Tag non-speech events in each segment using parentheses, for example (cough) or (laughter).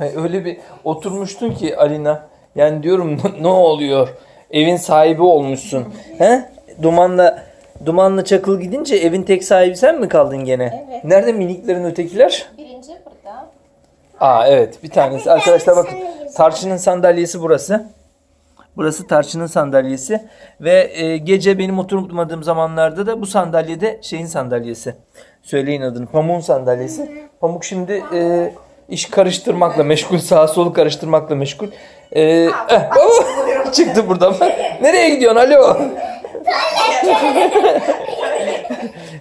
(laughs) Öyle bir oturmuştun ki Alina. Yani diyorum ne oluyor? Evin sahibi olmuşsun. He? Dumanla Dumanla çakıl gidince evin tek sahibi sen mi kaldın gene? Evet. Nerede miniklerin ötekiler? Birinci burada. Aa evet bir tanesi. Arkadaşlar bakın. Tarçın'ın sandalyesi burası. Burası Tarçın'ın sandalyesi ve e, gece benim oturmadığım zamanlarda da bu sandalyede şeyin sandalyesi. Söyleyin adını. Pamuk'un sandalyesi. Pamuk şimdi e, iş karıştırmakla meşgul, sağa solu karıştırmakla meşgul. E, eh, baba, çıktı buradan. Nereye gidiyorsun? Alo.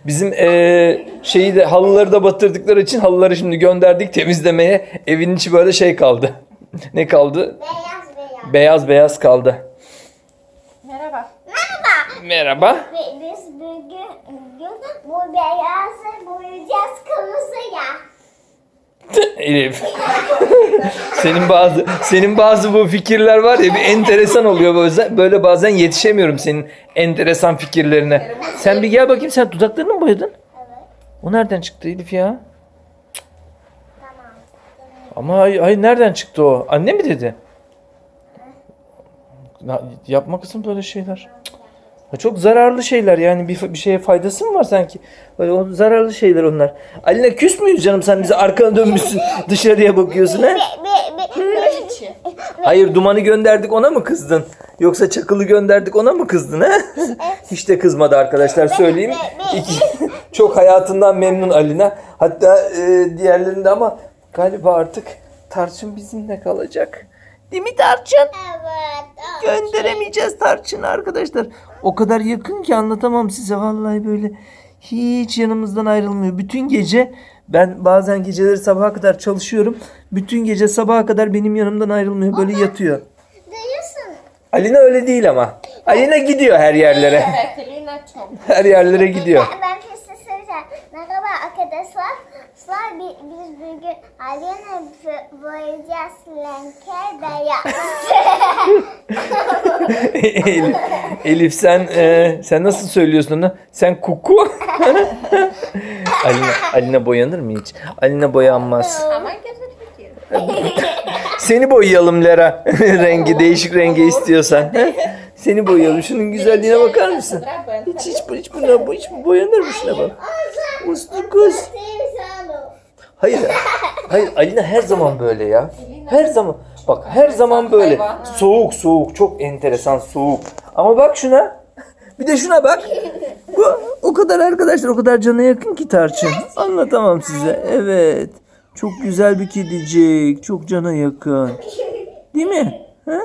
Bizim e, şeyi de halıları da batırdıkları için halıları şimdi gönderdik temizlemeye. Evin içi böyle şey kaldı. ne kaldı? Beyaz beyaz. Beyaz beyaz kaldı. Merhaba. Merhaba. Merhaba. Biz bugün, bugün bu beyazı boyayacağız kırmızıya. Elif. senin bazı senin bazı bu fikirler var ya bir enteresan oluyor böyle, böyle bazen yetişemiyorum senin enteresan fikirlerine. Sen bir gel bakayım sen dudaklarını mı boyadın? Evet. O nereden çıktı Elif ya? Tamam. Ama ay, ay nereden çıktı o? Anne mi dedi? Ya, yapma kızım böyle şeyler. Çok zararlı şeyler yani bir, bir şeye faydası mı var sanki? Böyle o zararlı şeyler onlar. Alina küs müyüz canım sen bize arkana dönmüşsün (laughs) dışarıya bakıyorsun ha? Hayır dumanı gönderdik ona mı kızdın? Yoksa çakılı gönderdik ona mı kızdın ha? Hiç de kızmadı arkadaşlar söyleyeyim. İki- (laughs) çok hayatından memnun Alina. Hatta e, diğerlerinde ama galiba artık Tarçın bizimle kalacak. Değil mi Tarçın? Evet. Gönderemeyeceğiz Tarçın'ı arkadaşlar. O kadar yakın ki anlatamam size vallahi böyle. Hiç yanımızdan ayrılmıyor. Bütün gece ben bazen geceleri sabaha kadar çalışıyorum. Bütün gece sabaha kadar benim yanımdan ayrılmıyor. Böyle yatıyor. Duyuyorsun. Alina öyle değil ama. Alina gidiyor her yerlere. Evet, Lina çok. Her yerlere gidiyor. Ben, ben bir şey söyleyeceğim. Merhaba arkadaşlar. Arkadaşlar bi- biz bugün Alena boyayacağız lenker beyaz. Elif, Elif sen e, sen nasıl söylüyorsun onu? Sen kuku. Alina, Alina boyanır mı hiç? Alina boyanmaz. Ama güzel fikir. Seni boyayalım Lera. (laughs) rengi değişik rengi istiyorsan. Seni boyayalım. Şunun güzelliğine bakar mısın? Hiç hiç hiç buna hiç boyanır mı şuna bak. Uslu kız. Hayır. Hayır Alina her zaman böyle ya. Her zaman. Bak her zaman böyle. Soğuk soğuk. Çok enteresan soğuk. Ama bak şuna. Bir de şuna bak. Bu o kadar arkadaşlar o kadar cana yakın ki Tarçın. Anlatamam size. Evet. Çok güzel bir kedicik. Çok cana yakın. Değil mi? Ha?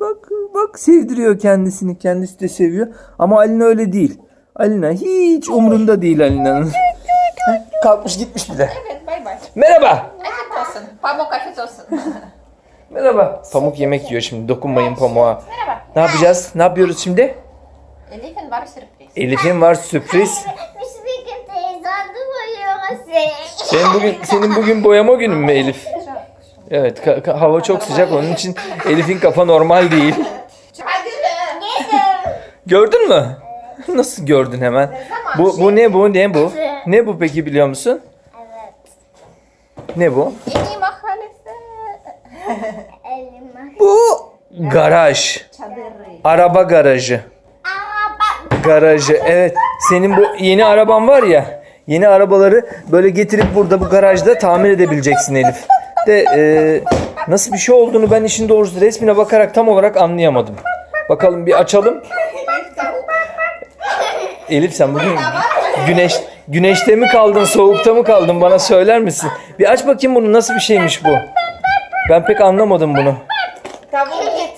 Bak bak sevdiriyor kendisini. Kendisi de seviyor. Ama Alina öyle değil. Alina hiç umrunda değil Alina'nın. Kalkmış gitmiş bir de. Evet, bay bay. Merhaba. Afiyet olsun. Pamuk afiyet olsun. (laughs) Merhaba. Pamuk yemek yiyor şimdi. Dokunmayın pamuğa. Merhaba. Ne yapacağız? Ne yapıyoruz şimdi? Elif'in var sürpriz. Elif'in var sürpriz. Boyuyoruz seni. Senin bugün senin bugün boyama günün mü Elif? Evet, ka- ka- hava çok sıcak onun için Elif'in kafa normal değil. Gördün mü? Nasıl gördün hemen? Bu bu ne bu? Ne bu? Ne bu peki biliyor musun? Evet. Ne bu? En iyi mahallesi. (laughs) Elime. Bu garaj. Çadırı. Araba garajı. Ama bak. Garajı. Evet. Senin bu yeni araban var ya. Yeni arabaları böyle getirip burada bu garajda tamir edebileceksin Elif. De e, nasıl bir şey olduğunu ben işin doğrusu resmine bakarak tam olarak anlayamadım. Bakalım bir açalım. Elif sen bugün güneş güneşte mi kaldın, soğukta mı kaldın bana söyler misin? Bir aç bakayım bunu nasıl bir şeymiş bu. Ben pek anlamadım bunu. Tavuk git.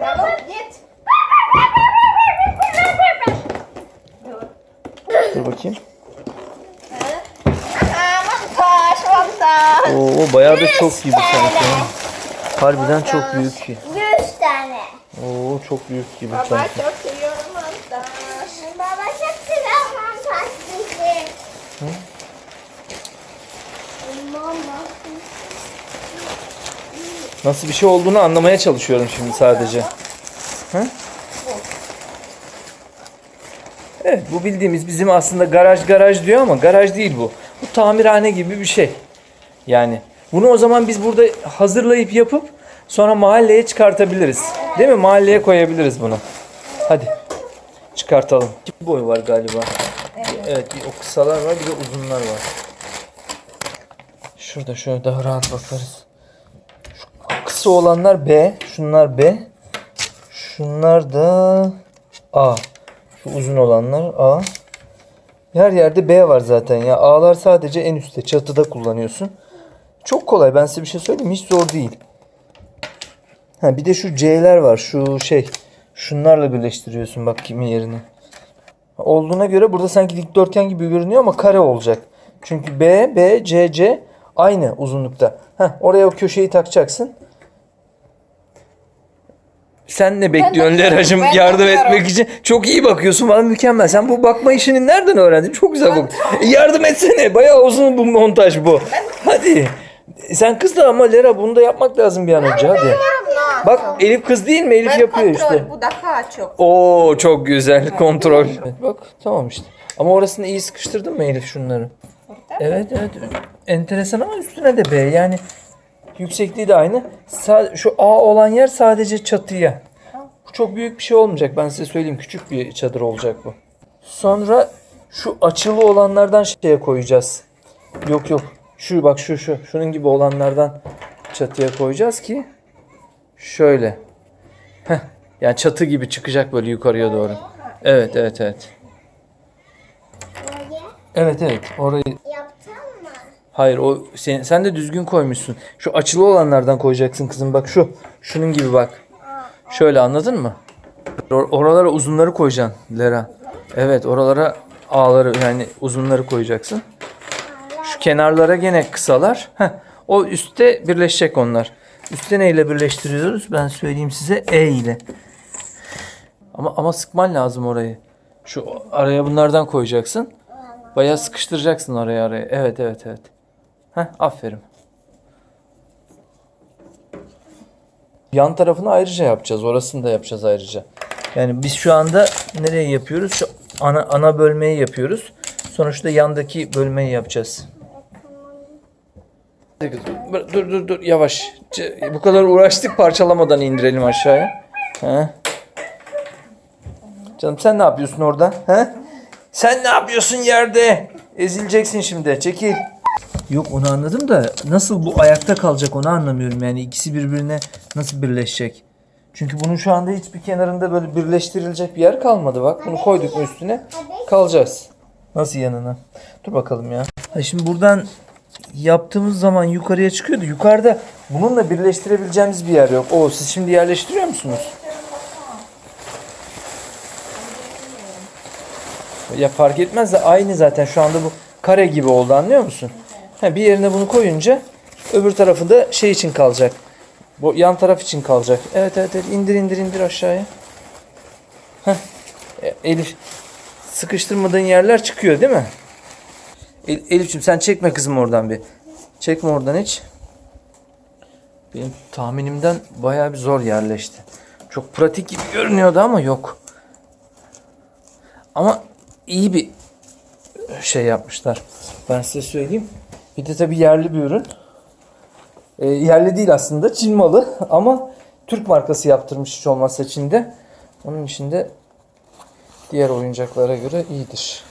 Tavuk git. Dur bakayım. Oo, bayağı da çok gibi sanki. ha. Harbiden çok büyük ki. 100 tane. Oo çok büyük gibi Baba sanki. çok seviyorum montaj. Baba çok seviyor fantastiği. Mama. Nasıl bir şey olduğunu anlamaya çalışıyorum şimdi sadece. Ha? Evet bu bildiğimiz bizim aslında garaj garaj diyor ama garaj değil bu. Bu tamirhane gibi bir şey. Yani bunu o zaman biz burada hazırlayıp yapıp sonra mahalleye çıkartabiliriz. Değil mi? Mahalleye koyabiliriz bunu. Hadi çıkartalım. İki boy var galiba. Evet. bir o kısalar var bir de uzunlar var. Şurada şöyle daha rahat bakarız. Kısa olanlar B. Şunlar B. Şunlar da A. Şu uzun olanlar A. Her yerde B var zaten ya. A'lar sadece en üstte çatıda kullanıyorsun. Çok kolay. Ben size bir şey söyleyeyim? Hiç zor değil. Ha bir de şu C'ler var. Şu şey. Şunlarla birleştiriyorsun bak kimin yerine. Olduğuna göre burada sanki dikdörtgen gibi görünüyor ama kare olacak. Çünkü B, B, C, C aynı uzunlukta. Heh, oraya o köşeyi takacaksın. Sen ne bekliyorsun bakıyorum, Leracığım ben yardım bakıyorum. etmek için? Çok iyi bakıyorsun bana mükemmel. Sen bu bakma işini nereden öğrendin? Çok güzel bak. E, yardım etsene. Bayağı uzun bu montaj bu. Hadi. Sen kız da ama Lera bunu da yapmak lazım bir an önce hadi. Bak Elif kız değil mi? Elif Ben yapıyor kontrol, işte. bu daha çok. Oo çok güzel kontrol. Evet, bak tamam işte. Ama orasını iyi sıkıştırdın mı Elif şunları? Evet evet. Enteresan ama üstüne de B. Yani yüksekliği de aynı. Şu A olan yer sadece çatıya. Bu çok büyük bir şey olmayacak. Ben size söyleyeyim. Küçük bir çadır olacak bu. Sonra şu açılı olanlardan şeye koyacağız. Yok yok. Şu bak şu şu. Şunun gibi olanlardan çatıya koyacağız ki şöyle. Heh. Yani çatı gibi çıkacak böyle yukarıya doğru. Evet evet evet. Evet evet. Orayı? Hayır o sen, sen de düzgün koymuşsun. Şu açılı olanlardan koyacaksın kızım bak şu. Şunun gibi bak. Şöyle anladın mı? Or- oralara uzunları koyacaksın Lera. Evet oralara ağları yani uzunları koyacaksın. Şu kenarlara gene kısalar. Heh, o üstte birleşecek onlar. Üstte neyle birleştiriyoruz? Ben söyleyeyim size E ile. Ama ama sıkman lazım orayı. Şu araya bunlardan koyacaksın. Bayağı sıkıştıracaksın oraya araya. Evet evet evet. Heh, aferin. Yan tarafını ayrıca yapacağız. Orasını da yapacağız ayrıca. Yani biz şu anda nereye yapıyoruz? Şu ana, ana bölmeyi yapıyoruz. Da yandaki bölmeyi yapacağız. Dur dur dur yavaş. Bu kadar uğraştık parçalamadan indirelim aşağıya. He? Canım sen ne yapıyorsun orada? He? Sen ne yapıyorsun yerde? Ezileceksin şimdi. Çekil. Yok onu anladım da nasıl bu ayakta kalacak onu anlamıyorum. Yani ikisi birbirine nasıl birleşecek? Çünkü bunun şu anda hiçbir kenarında böyle birleştirilecek bir yer kalmadı bak. Bunu koyduk üstüne kalacağız. Nasıl yanına? Dur bakalım ya. Ha şimdi buradan yaptığımız zaman yukarıya çıkıyordu. Yukarıda bununla birleştirebileceğimiz bir yer yok. O siz şimdi yerleştiriyor musunuz? Ya fark etmez de aynı zaten şu anda bu kare gibi oldu anlıyor musun? Ha, bir yerine bunu koyunca öbür tarafında şey için kalacak. Bu yan taraf için kalacak. Evet evet, evet. indir indir indir aşağıya. Heh. Elif sıkıştırmadığın yerler çıkıyor değil mi? El, Elif'ciğim sen çekme kızım oradan bir. Çekme oradan hiç. Benim tahminimden bayağı bir zor yerleşti. Çok pratik gibi görünüyordu ama yok. Ama iyi bir şey yapmışlar. Ben size söyleyeyim. Bir de tabii yerli bir ürün. E, yerli değil aslında. Çin malı ama Türk markası yaptırmış hiç olmazsa Çin'de. Onun için de diğer oyuncaklara göre iyidir.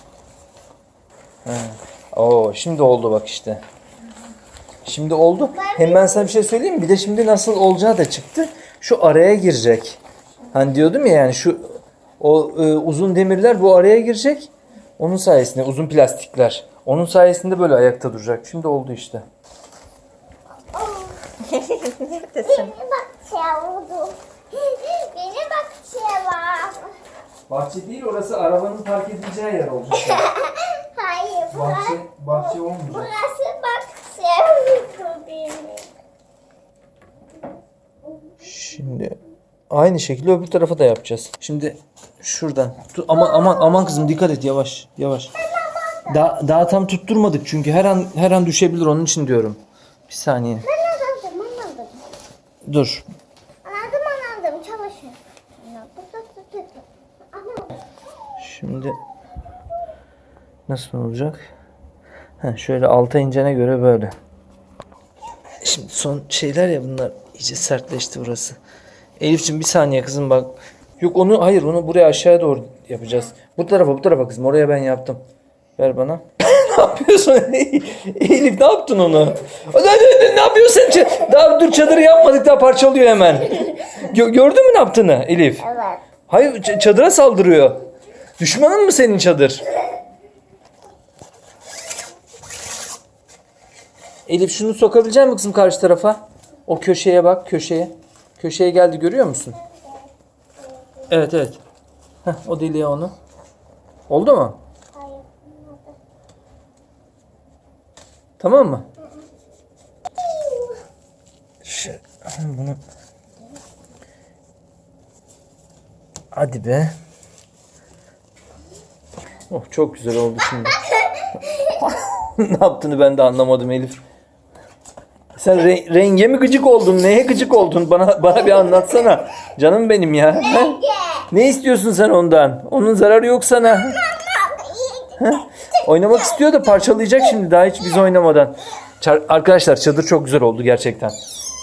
He. Oo, şimdi oldu bak işte. Şimdi oldu. Hem ben sana bir şey söyleyeyim mi? Bir de şimdi nasıl olacağı da çıktı. Şu araya girecek. Hani diyordum ya yani şu o e, uzun demirler bu araya girecek. Onun sayesinde uzun plastikler. Onun sayesinde böyle ayakta duracak. Şimdi oldu işte. Neredesin? Beni bahçeye vurdu. Beni bahçeye var. Bahçe değil orası arabanın park edileceği yer olacak. (laughs) Hayır burası, bahçe olmayacak. burası bahçeye vurdu beni. Şimdi aynı şekilde öbür tarafa da yapacağız. Şimdi şuradan. Dur, aman aman aman kızım dikkat et yavaş yavaş. Daha, daha tam tutturmadık çünkü her an her an düşebilir onun için diyorum. Bir saniye. Ben anladım anladım. Dur. Anladım anladım çalışın. Anladım. Şimdi nasıl olacak? Heh, şöyle alta incene göre böyle. Şimdi son şeyler ya bunlar iyice sertleşti burası. Elif'ciğim bir saniye kızım bak. Yok onu hayır onu buraya aşağıya doğru yapacağız. Bu tarafa bu tarafa kızım oraya ben yaptım. Ver bana. (laughs) ne yapıyorsun? (laughs) Elif ne yaptın onu? O da- ne, ne yapıyorsun? Daha dur çadırı yapmadık daha parçalıyor hemen. Gö- gördün mü ne yaptığını Elif? Evet. Hayır ç- çadıra saldırıyor. Düşmanın mı senin çadır? Elif şunu sokabilecek misin kızım karşı tarafa? O köşeye bak köşeye. Köşeye geldi görüyor musun? Evet evet. Heh, o deliğe onu. Oldu mu? Tamam mı? Şu, bunu... Hadi be. Oh çok güzel oldu şimdi. (laughs) ne yaptığını ben de anlamadım Elif. Sen re- renge mi gıcık oldun? Neye gıcık oldun? Bana bana bir anlatsana. Canım benim ya. Ha? Ne istiyorsun sen ondan? Onun zararı yok sana. Oynamak istiyor da parçalayacak şimdi daha hiç biz oynamadan. Çar- Arkadaşlar çadır çok güzel oldu gerçekten.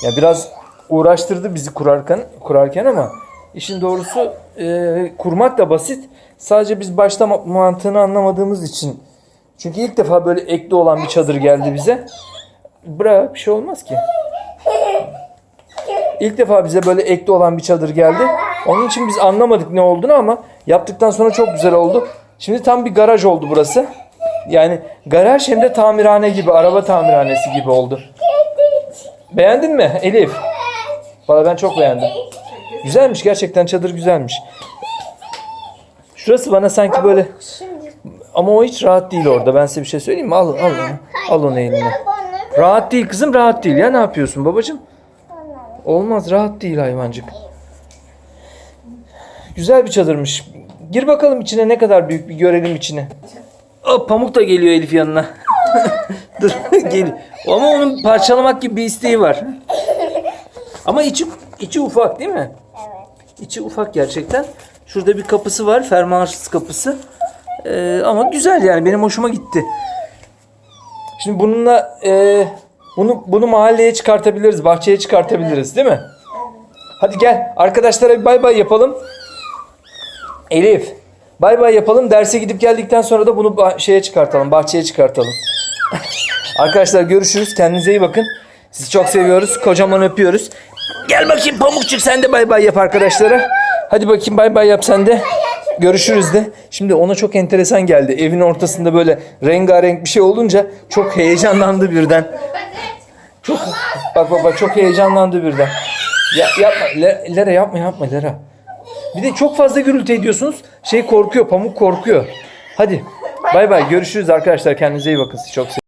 Ya biraz uğraştırdı bizi kurarken kurarken ama işin doğrusu e, kurmak da basit. Sadece biz başta ma- mantığını anlamadığımız için. Çünkü ilk defa böyle ekli olan bir çadır geldi bize. Bırak bir şey olmaz ki. İlk defa bize böyle ekli olan bir çadır geldi. Onun için biz anlamadık ne olduğunu ama yaptıktan sonra çok güzel oldu. Şimdi tam bir garaj oldu burası. Yani garaj hem de tamirhane gibi, araba tamirhanesi gibi oldu. Beğendin mi Elif? Valla ben çok beğendim. Güzelmiş gerçekten çadır güzelmiş. Şurası bana sanki böyle ama o hiç rahat değil orada. Ben size bir şey söyleyeyim mi? Al, al onu. Al onu eline. Rahat değil kızım rahat değil ya. Ne yapıyorsun babacığım? Olmaz rahat değil hayvancık. Güzel bir çadırmış. Gir bakalım içine ne kadar büyük bir görelim içine. Aa, pamuk da geliyor Elif yanına. (laughs) Dur (laughs) gel. Ama onun parçalamak gibi bir isteği var. Ama içi içi ufak değil mi? Evet. İçi ufak gerçekten. Şurada bir kapısı var. Fermuarsız kapısı. Ee, ama güzel yani. Benim hoşuma gitti. Şimdi bununla e, bunu bunu mahalleye çıkartabiliriz. Bahçeye çıkartabiliriz değil mi? Hadi gel. Arkadaşlara bir bay bay yapalım. Elif. Bay bay yapalım. Derse gidip geldikten sonra da bunu şeye çıkartalım. Bahçeye çıkartalım. (laughs) Arkadaşlar görüşürüz. Kendinize iyi bakın. Sizi çok seviyoruz. Kocaman öpüyoruz. Gel bakayım Pamukçuk sen de bay bay yap arkadaşlara. Hadi bakayım bay bay yap sen de. Görüşürüz de. Şimdi ona çok enteresan geldi. Evin ortasında böyle rengarenk bir şey olunca çok heyecanlandı birden. Çok bak bak çok heyecanlandı birden. Ya, yapma Le- Lera yapma yapma Lera. Bir de çok fazla gürültü ediyorsunuz. Şey korkuyor Pamuk korkuyor. Hadi bay bay görüşürüz arkadaşlar kendinize iyi bakın. Sizi çok seviyorum.